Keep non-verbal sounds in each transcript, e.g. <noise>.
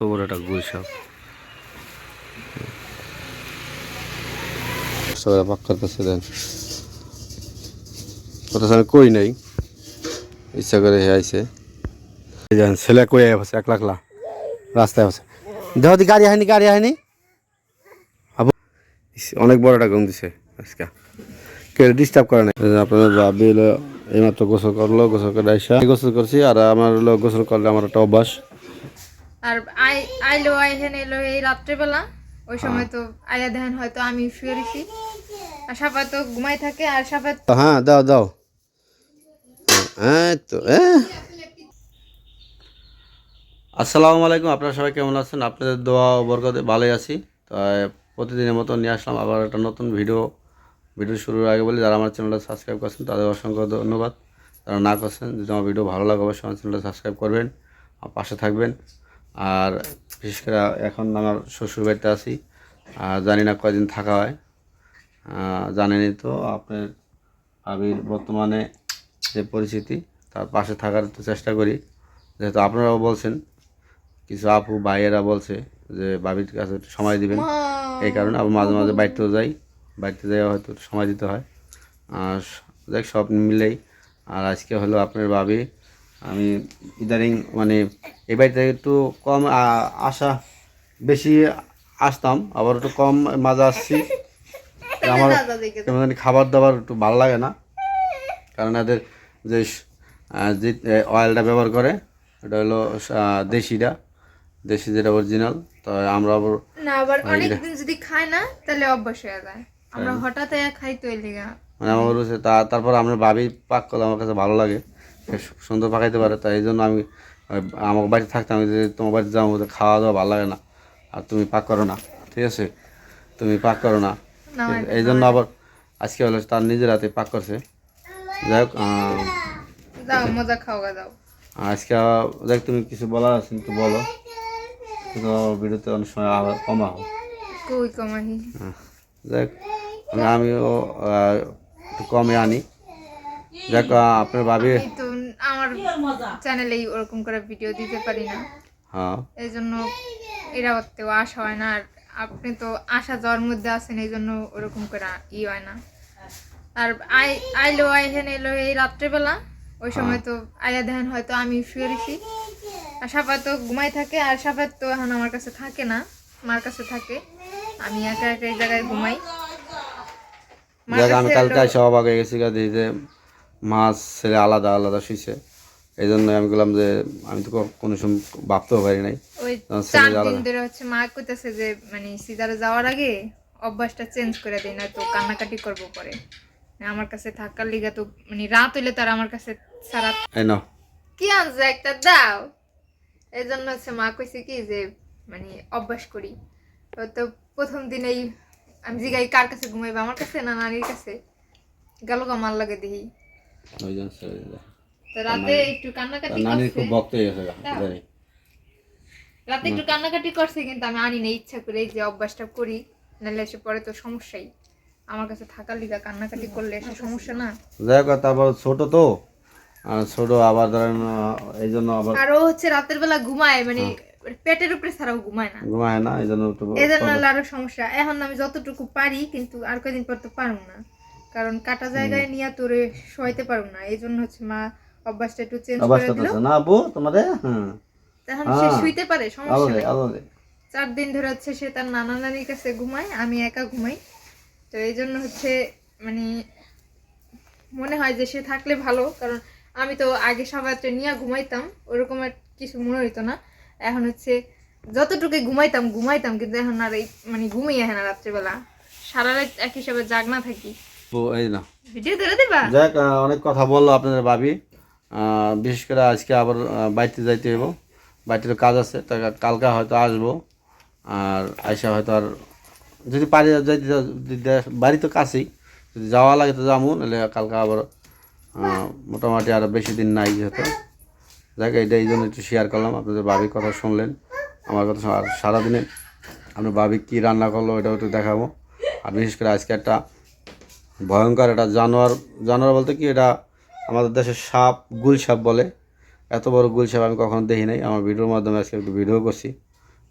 তো বড় একটা সাপ পাক দেন। কথা আমি কই নাই? ইচ্ছা করে হে আইছে। দেন ছেলে কই আছে এক লাখলা রাস্তায় আছে দেহ গাড়ি হয়নি গাড়ি হয়নি অনেক বড় একটা গম দিছে আজকে। কেউ ডিস্টার্ব করে না আপনার ভাবি এইমাত্র গোসল করল গোসল করে আইসা। গোসল করছি আর আমার গোসল করলে আমার একটা অভ্যাস। আর আই আইলো আইহেন এলো এই রাত্রেবেলা। ওই সময় তো আয়া দেখেন হয়তো আমি শুয়ে রয়েছি আর সাপা তো ঘুমাই থাকে আর সাপা তো হ্যাঁ দাও দাও। হ্যাঁ তো হ্যাঁ আসসালামু আলাইকুম আপনারা সবাই কেমন আছেন? আপনাদের দোয়া ও বরকতে ভালোই আছি। তো প্রতিদিনের মতো নিয়ে আসলাম আবার একটা নতুন ভিডিও। ভিডিও শুরুর আগে বলি যারা আমার চ্যানেলটা সাবস্ক্রাইব করছেন তাদের অসংখ্য ধন্যবাদ। যারা না করছেন যদি আমার ভিডিও ভালো লাগে অবশ্যই আমার চ্যানেলটা সাবস্ক্রাইব করবেন আর পাশে থাকবেন। আর বিশেষ করে এখন আমার শ্বশুর বাড়িতে আছি। আর জানি না কয়দিন থাকা হয়। আহ, জানেনই তো আপনার আবির বর্তমানে যে পরিস্থিতি তার পাশে থাকার তো চেষ্টা করি। যেহেতু আপনারাও বলছেন কিছু আপু ভাইয়েরা বলছে যে বাবির কাছে একটু সময় দিবেন। এই কারণে আবার মাঝে মাঝে বাড়িতেও যাই। বাড়িতে যাই হয়তো সময় দিতে হয়। আর দেখ সব মিলেই। আর আজকে হলো আপনার ভাবি আমি ইদানিং মানে এই বাড়িতে একটু কম আসা বেশি আসতাম আবার একটু কম মাঝে আসছি। <laughs> আমার কেমন জানি খাবার দাবার একটু ভালো লাগে না। কারণ এদের যে যে অয়েলটা ব্যবহার করে এটা হলো দেশিটা দেশি যেটা অরিজিনাল তো আমরা আবার না আবার অনেকদিন যদি খায় না তাহলে অভ্যাস হয়ে যায়। আমরা হঠাৎ খাই তো মানে আমার তারপর আমরা ভাবি পাক করলে আমার কাছে ভালো লাগে। সুন্দর পাকাইতে পারে তাই এই জন্য আমি আমার বাড়িতে থাকতাম যে তোমার বাড়িতে তো খাওয়া দাওয়া ভালো লাগে না। আর তুমি পাক করো না ঠিক আছে? তুমি পাক করো না। এই জন্য আবার আজকে হলো তার নিজের হাতে পাক করছে। যাই হোক আহ, দাও মজা খাওয়া দাও। আজকে দেখ তুমি কিছু বলার আছে একটু বলো। কিন্তু ভিডিওতে অনেক সময় আবার কমা হোক কই কমাহি দেখ আমিও একটু কমে আনি। দেখ আহ, আপনার ভাবি তো আমার চ্যানেলেই ওরকম করে ভিডিও দিতে পারি না। হ্যাঁ। এই জন্য এরাতেও আসা হয় না আর আপনি তো আসা যাওয়ার মধ্যে আছেন এই জন্য ওরকম করে ই হয় না। আর আই আইলো আইহেন এলো এই রাত্রেবেলা ওই সময় তো আয়া দেখেন হয়তো আমি শুয়ে রয়েছি আর সাপা তো ঘুমাই থাকে আর সাপা তো এখন আমার কাছে থাকে না মার কাছে থাকে। আমি একা একা এই জায়গায় ঘুমাই। মার আমি কাছে কালকে অবাক হয়ে গেছি গা দেখি যে মাছ ছেলে আলাদা আলাদা শুইছে। এই জন্য আমি বললাম যে আমি তো কোনো সময় ভাবতেও পারি নাই। চার দিন ধরে হচ্ছে মা কইতেছে যে মানে সিজারে যাওয়ার আগে অভ্যাসটা চেঞ্জ করে দেয় না তো কান্নাকাটি করব পরে। আমার কাছে থাকার লিগা তো মানে রাত হইলে তার আমার কাছে সারা কি আনছে একটা দাও। এই জন্য হচ্ছে মা কইছে কি যে মানে অভ্যাস করি। তো প্রথম দিনেই আমি জিগাই কার কাছে ঘুমাইবে? আমার কাছে না নানির কাছে? গেল আমার লাগে দেখি। তো রাতে একটু কান্নাকাটি খুব ভক্ত হয়ে গেছে জানি। রাতে একটু কান্নাকাটি করছে কিন্তু আমি আনি না ইচ্ছা করে এই যে অভ্যাসটা করি নাহলে এসে পরে তো সমস্যাই। আমার কাছে থাকার লিগা কান্নাকাটি করলে এসে সমস্যা না। যাই হোক তারপর ছোট তো আর ছোট আবার ধরেন এই জন্য আবার আর হচ্ছে রাতের বেলা ঘুমায় মানে পেটের উপরে ছাড়াও ঘুমায় না। ঘুমায় না এই জন্য এই জন্য আরও সমস্যা। এখন আমি যতটুকু পারি কিন্তু আর কয়দিন পর তো পারব না। কারণ কাটা জায়গায় নিয়ে তোরে শোয়াইতে পারব না। এই জন্য হচ্ছে মা অভ্যাসটা একটু চেঞ্জ করে দিল। না তোমাদের? হ্যাঁ সে। শুইতে পারে সমস্যা নেই। চার দিন ধরে হচ্ছে সে তার নানা নানির কাছে ঘুমায় আমি একা ঘুমাই। তো এই জন্য হচ্ছে মানে মনে হয় যে সে থাকলে ভালো কারণ আমি তো আগে সবাই নিয়ে ঘুমাইতাম ওরকম আর কিছু মনে হইতো না। এখন হচ্ছে যতটুকু ঘুমাইতাম ঘুমাইতাম কিন্তু এখন আর এই মানে ঘুমিয়ে হয় না রাত্রেবেলা। সারা রাত এক হিসাবে থাকি। এই না ভিডিও ধরে দিবা? যাক অনেক কথা বলল আপনাদের ভাবি। বিশেষ করে আজকে আবার বাড়িতে যাইতে হইব। বাড়িতে তো কাজ আছে, তা কালকে হয়তো আসব। আর আইসা হয়তো আর যদি পারি যাইতে বাড়ি তো কাছেই। যদি যাওয়া লাগে তো যাব, নাহলে কালকে আবার মোটামুটি আর বেশি দিন নাই যেহেতু। যাক, এইটা এই জন্য একটু শেয়ার করলাম। আপনাদের বাবির কথা শুনলেন, আমার কথা আর সারাদিনে আপনার বাবি কী রান্না করল এটাও একটু দেখাবো। আর বিশেষ করে আজকে একটা ভয়ঙ্কর এটা জানোয়ার জানোয়ার বলতে কি, এটা আমাদের দেশে সাপ গুল সাপ বলে। এত বড় গুল সাপ আমি কখনো দেখি নাই। আমার ভিডিওর মাধ্যমে আজকে একটু ভিডিও করছি।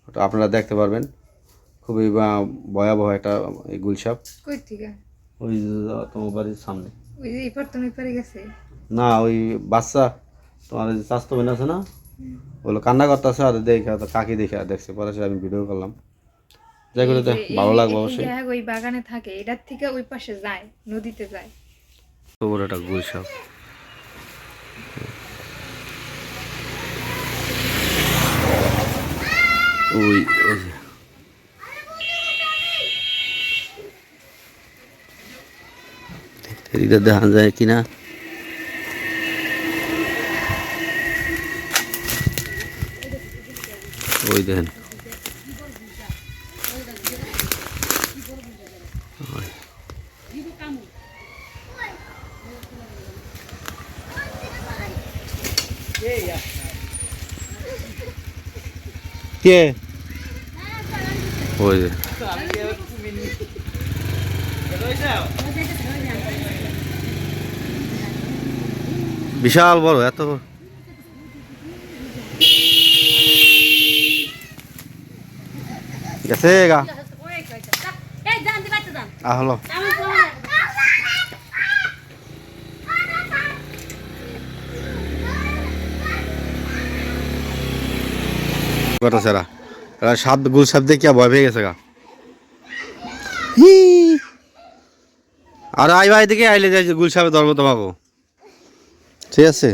ওটা আপনারা দেখতে পারবেন। খুবই ভয়াবহ একটা এই গুলসাপ কই থেকে ওই তোমার বাড়ির সামনে। ওই যে তুমি পারে গেছে? না ওই বাচ্চা তোমার যে স্বাস্থ্য বোন আছে না? বলো কান্না করতেছে আর দেখে তো কাকি দেখে আর দেখছে। পরে আমি ভিডিও করলাম। যাই করে ভালো লাগবে অবশ্যই। হ্যাঁ ওই বাগানে থাকে এটার থেকে ওই পাশে যায় নদীতে যায়। তো বড় একটা গুলসাপ ওই ওই। এদিকে দেখা যায় কিনা ওই দেখেন। কে? ওই যে। বিশাল বড় এত। গেছে গা। হলো। কত সেরা। সাপ গুল সাপ দেখে ভয় পেয়ে গেছে গা। আর আই ভাই দিকে আইলে যাই গুল সাপে ধরবো তোমাকে। ঠিক আছে?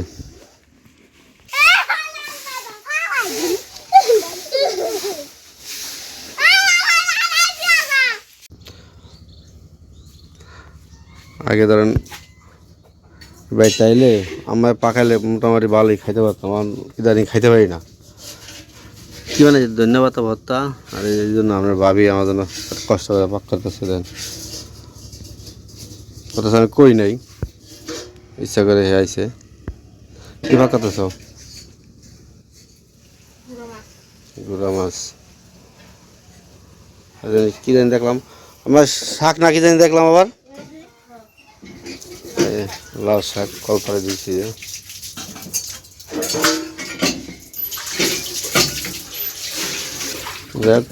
আগে ধরেন বাড়িতে আইলে আমার পাকাইলে মোটামুটি ভালোই খাইতে পারতাম ইদানিং খাইতে পারি না। কি মানে ধন্যবাদ ভত্তা আর এই জন্য আপনার ভাবি আমার জন্য কষ্ট করে পাক করতেছে, দেন। অথচ আমি কই নাই। ইচ্ছা করে হে আইছে। কি পাক করতেছ? গুড়া মাছ। কি জানি দেখলাম? আমার শাক না কি জানি দেখলাম আবার? লাল শাক কল করে দিয়েছি যে। যাক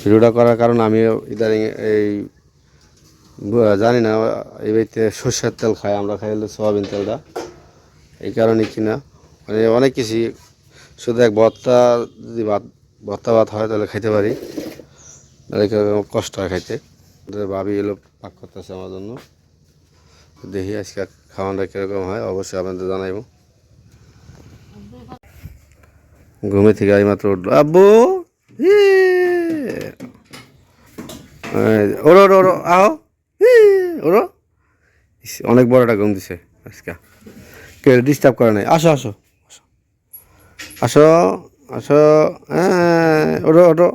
ভিডিওটা করার কারণ আমি ইদানিং এই জানি না, এই বাড়িতে সর্ষের তেল খাই, আমরা খাই হলো সয়াবিন তেলটা। এই কারণে কিনা মানে অনেক কিছুই শুধু এক ভর্তা, যদি ভাত, ভর্তা ভাত হয় তাহলে খাইতে পারি। কষ্ট হয় খাইতে। ভাবি এলো, পাক করতেছে আমার জন্য। দেখি আজকে খাওয়ানটা কীরকম হয়, অবশ্যই আপনাদের জানাইব। ঘুমে থেকে মাত্র উঠল। আব্বু! ওরো ওরো ওরো ইয়ে, ওরো অনেক বড় একটা ঘুম দিছে আজকে। ডিস্টার্ব করে নাই? আসো আসো আসো। আসো আসো। ওরো ওরো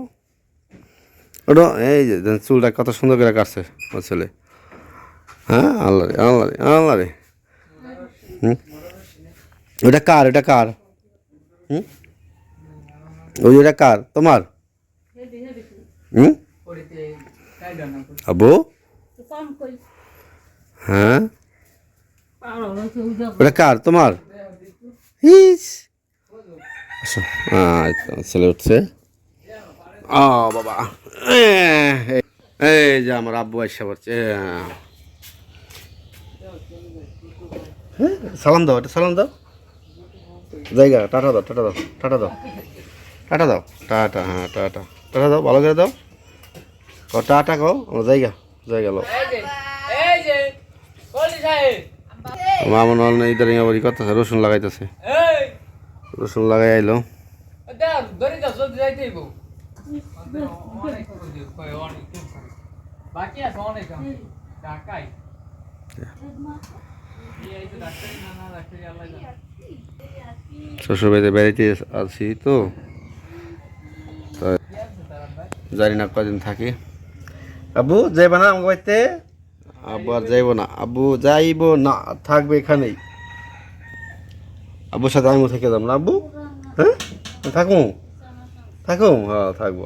ওরো এই যে চুলটা কত সুন্দর করে কাটছে আমার ছেলে। হ্যাঁ আল্লাহ রে আল্লাহ রে আল্লাহ রে। হুম? ওটা কার এটা কার? হুম? ওই ওটা কার? তোমার? হুম? আবু? হ্যাঁ? ওটা কার? তোমার? তো, ছেলে উঠছে। ও বাবা। এই- যে আমার আব্বু আইসা পড়ছে। হ্যাঁ, সালাম দাও এটা সালাম দাও। জায়গা টাটা দাও টাটা দাও টাটা দাও। টাটা দাও। টাটা হ্যাঁ টাটা। টাটা দাও ভালো করে দাও। ক টাটা কও। আমার জায়গা জায়গা লো মামন অন্য ইদারিং আবার ই করতেছে রসুন লাগাইতেছে। রসুন লাগাই আইলো। দেখ ধরে আছি জলদি জানি না কদিন থাকি। আব্বু যাইব না আমার বাড়িতে? আব্বু আর যাইব না। আব্বু যাইব না থাকবে এখানেই। আব্বুর সাথে আমিও থেকে যাব না। আব্বু হ্যাঁ? থাকব থাকুম হ্যাঁ থাকব।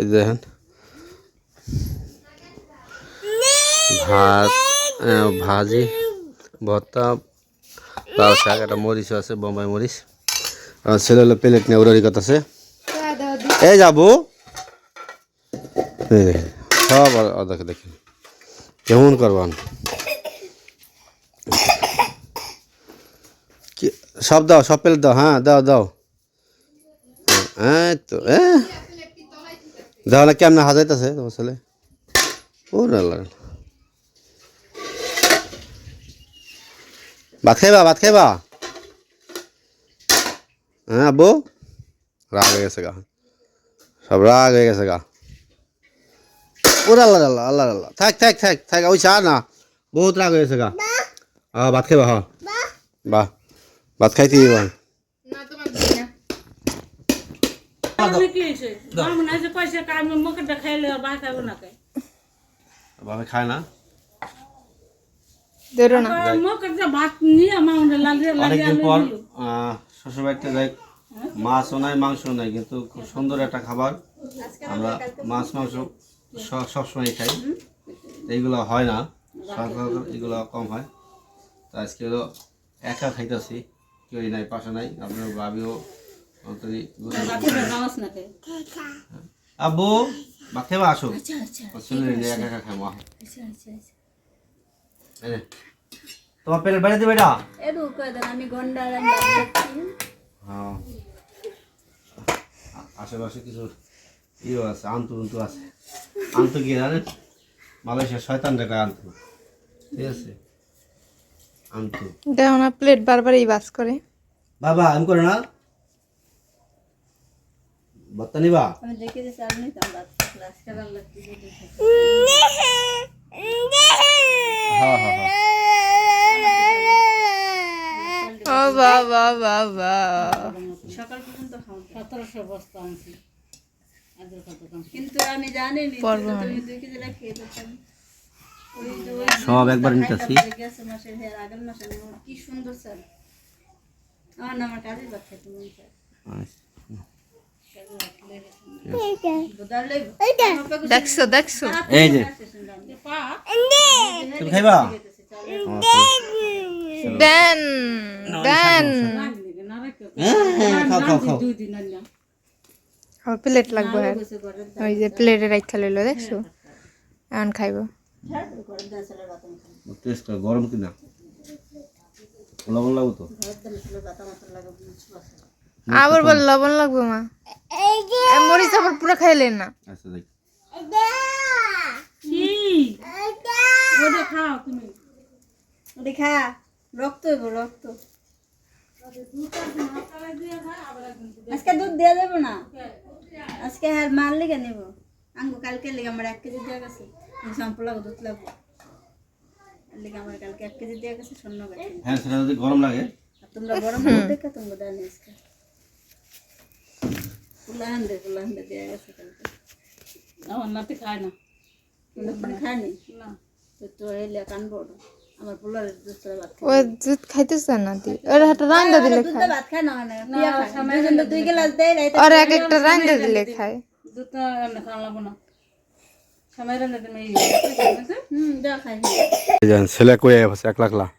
এই দেখেন ভাত ভাজি ভর্তা লাল শাক একটা মরিচ আছে বোম্বাই মরিচ। আর ছেলে হলো প্লেট নিয়ে উড়ারি করতেছে। এই যাব। সব দেখে। দেখেন কেমন করবান? সব দাও, সব পেলে দাও হ্যাঁ দাও দাও। হ্যাঁ তো, এ। দাও না কেমন হাজাইতেছে তোমার ছেলে? ও ভাত খাইবা ভাত খাইবা? হ্যাঁ আব্বু? রাগ হয়ে গেছে গা। সব রাগ হয়ে গেছে গা। ওর আল্লাহ আল্লাহ আল্লাহ আল্লাহ থাক থাক থাক থাক ওই চা না। বহুত রাগ হয়ে গেছে গা। হ্যাঁ ভাত খাইবা হ্যাঁ বাহ ভাত খাইতে দিবা হয়েছে বাবা খায় না। অনেকদিন পর যাই। মাছও নাই মাংসও নাই কিন্তু খুব সুন্দর একটা খাবার। আমরা মাছ মাংস সবসময় খাই। এইগুলো হয় না সচরাচর এগুলো কম হয়। তো আজকে হলো একা খাইতেছি কেউই নাই পাশে নাই আপনার ভাবিও আব্বু বাথে বা আসো একা একা খাব আহ। এই নে। তোমার পেলের বাইরে দিবে এটা এদু কই দেন আমি গন্ডা আশেপাশে কিছু ইয়ে আছে আন্তু উন্তু আছে। আন্তু কি জানেন? মালয়েশিয়া শয়তান টাকা আন্তু। ঠিক আছে? আন্তু। দেখো না প্লেট বারবার এই বাস করে। বাবা আমি করে না? বাত্তা নিবা? আমি দেখে দিছি আর নিতাম ভাত ক্লাস করার লাগতে হ্যাঁ হ্যাঁ হ্যাঁ ও বাবা বাবা সকাল পর্যন্ত খাওয়া সতেরোশো বস্তা আনছি কিন্তু আমি জানি তুমি দুই কেজি রাখিয়ে দিতাম ওই যে ওই সব একবার নিতেছি। কি সুন্দর স্যার আমার না আমার কাজের বাচ্চা তুমি দেখছ দেখছ এই যে তুমি খাইবা দেন দেন হ্যাঁ খাও খাও খাও। আমার প্লেট লাগবে আর ওই যে প্লেটে রাখা লইলো দেখছ? এখন খাইব। টেস্ট গরম কিনা? লবণ লাগবো তো? আবার বল লবণ লাগবে মা? মরিচ আবার পুরো খাইলেন না? আচ্ছা দেখ দেখা রক্ত হইব রক্ত। আজকে দুধ দেওয়া যাবে না? আজকে হ্যাঁ মাল লেগে নেব। আঙ্গু কালকে লেগে আমার এক কেজি দেওয়া গেছে। সম্পূর্ণ লাগবো দুধ লাগবো এর লেগে আমার কালকে এক কেজি দেওয়া গেছে শূন্য গেছে। হ্যাঁ সেটা যদি গরম লাগে। আর তোমরা গরম দুধ দেখে তোমরা দেয় আজকে। কুলাহান দে কুলাহান দে দেওয়া গেছে কালকে। আমার নাতি খায় না। তুমি খায়নি না? তো তো এলে কানবো আমার পোলার দুধ ছাড়া ভাত খায় ও দুধ খাইতেছে না দি। ওর হাতে রান্দা দিলে দুধ খায়। ভাত খায় না মানে পিয়া খায়। দুজন তো দুই গ্লাস দেয় রাইতে আর এক একটা রান্দা দিলে খায়। দুধ তো এমনি খাওয়া লাগবো না। সময় রান্না তুমি হুম দেওয়া খায় যান ছেলে কই আছে এক লাখ লাখ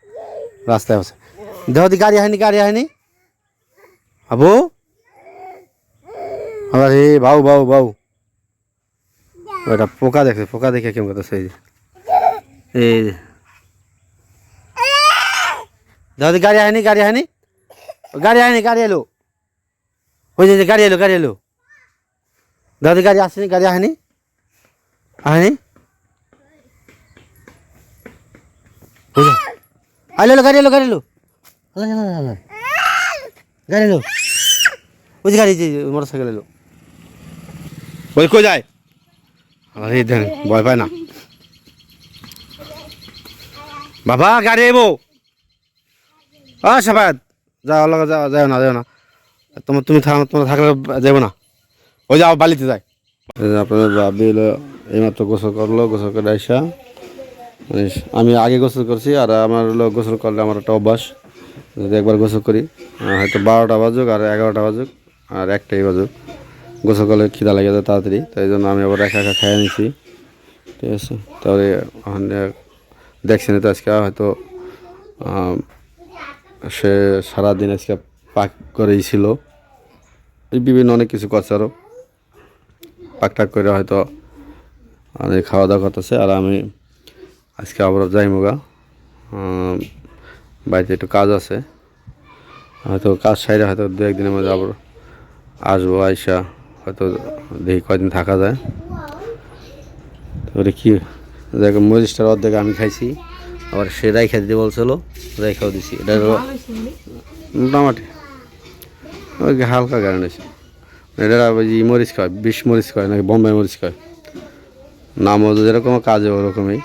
রাস্তায় আছে দেহ দি গাড়ি হয়নি গাড়ি হয়নি আবু। আবার হে বাউ বাউ বাউ। ওটা পোকা দেখে পোকা দেখে কেমন কথা সেই এই যে। দেহ দি গাড়ি হয়নি গাড়ি হয়নি ও গাড়ি হয়নি গাড়ি এলো। ওই যে গাড়ি এলো গাড়ি এলো। দাদি, গাড়ি আসেনি, গাড়ি আহেনি বুঝো আইলো এলো গাড়ি এলো গাড়ি এলো। গাড়ি এলো। ওই যে গাড়ি মোটর সাইকেল এলো। ওই কই যায়? ভয় পায় না। বাবা, গাড়ি এবো আ সাবাদ যাও আল্লাহ যাও যাও না যাও না। তোমার, তুমি তোমরা থাকলে যাব না। ওই যাও, বালিতে যায় আপনার ভাবি এইমাত্র গোসল করল, গোসল করে আসা মানে আমি আগে গোসল করছি, আর আমার হলো গোসল করলে আমার একটা অভ্যাস। যদি একবার গোসল করি হয়তো বারোটা বাজুক আর এগারোটা বাজুক, আর একটাই বাজুক। গোসল করলে খিদা লাগে যায় তাড়াতাড়ি তাই জন্য আমি আবার একা একা খাইয়ে নিছি। ঠিক আছে? তাহলে ওখানে দেখছি না তো আজকে, হয়তো সে সারাদিন আজকে পাক করেই ছিল। বিভিন্ন অনেক কিছু করছে আরও পাকটাক করে হয়তো অনেক খাওয়া দাওয়া করতেছে আর আমি আজকে আবার যাই মুগা বাড়িতে একটু কাজ আছে। হয়তো কাজ সাইডে হয়তো দু একদিনের মধ্যে আবার আসব, আইসা হয়তো দেখি কয়দিন থাকা যায়। তারপরে কি? দেখ মরিচটার অর্ধেক আমি খাইছি। আবার সে রাইখা দিতে বলছিল, রাইখাও দিছি। এটা মোটামুটি হালকা গাড়ি হয়েছে এটা যে মরিচ খায়, বিষ মরিচ খায়, নাকি বোম্বাই মরিচ খায়। নামও যেরকম কাজে ওরকমই।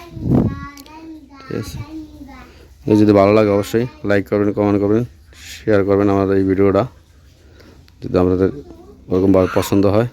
ঠিক আছে। যদি ভালো লাগে অবশ্যই লাইক করবেন কমেন্ট করবেন শেয়ার করবেন আমাদের এই ভিডিওটা। যদি আপনাদের ওরকমভাবে পছন্দ হয়।